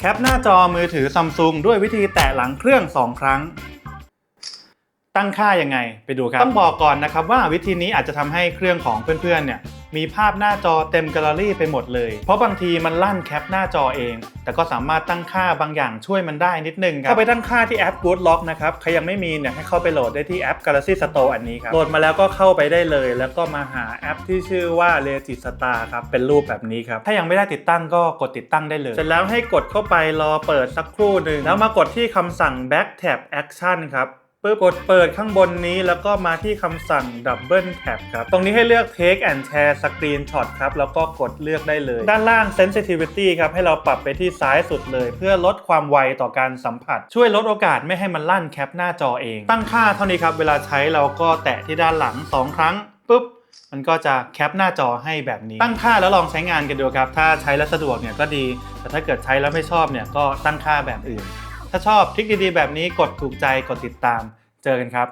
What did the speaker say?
แคปหน้าจอมือถือซัมซุงด้วยวิธีแตะหลังเครื่อง 2 ครั้ง ตั้งค่ายังไงไปดูครับ ต้องบอกก่อนนะครับว่าวิธีนี้อาจจะทำให้เครื่องของเพื่อนๆเนี่ย มีภาพหน้าจอเต็มแกลเลอรี่ไปหมดเลย เพราะบางทีมันลั่นแคปหน้าจอเอง แต่ก็สามารถตั้งค่าบางอย่างช่วยมันได้นิดนึงครับเข้าไปตั้งค่าที่แอป Good Lock นะครับ ใครยังไม่มีเนี่ยให้เข้าไปโหลดได้ที่แอป Galaxy Store อันนี้ครับ โหลดมาแล้วก็เข้าไปได้เลย แล้วก็มาหาแอปที่ชื่อว่า Legit Star ครับ เป็นรูปแบบนี้ครับ ถ้ายังไม่ได้ติดตั้งก็กดติดตั้งได้เลย เสร็จแล้วให้กดเข้าไปรอเปิดสักครู่หนึ่งแล้วมากดที่คำสั่ง Back Tab Action ครับ ปึ๊บกดเปิดข้างบนนี้แล้วก็มาที่คำสั่ง Double Tap ครับ ตรงนี้ให้เลือก Take and Share Screenshot ครับ แล้วก็กดเลือกได้เลย ด้านล่าง Sensitivity ครับ ให้เราปรับไปที่ซ้ายสุดเลย เพื่อลดความไวต่อการสัมผัส ช่วยลดโอกาสไม่ให้มันลั่นแคปหน้าจอเอง ตั้งค่าเท่านี้ครับ เวลาใช้เราก็แตะที่ด้านหลัง 2 ครั้งปุ๊บมันก็จะแคปหน้าจอให้แบบนี้ ตั้งค่าแล้วลองใช้งานกันดูครับ ถ้าใช้แล้วสะดวกเนี่ยก็ดี แต่ถ้าเกิดใช้แล้วไม่ชอบเนี่ยก็ตั้งค่าแบบอื่น ถ้าชอบทริคดีๆ แบบนี้กดถูกใจกดติดตามเจอกันครับ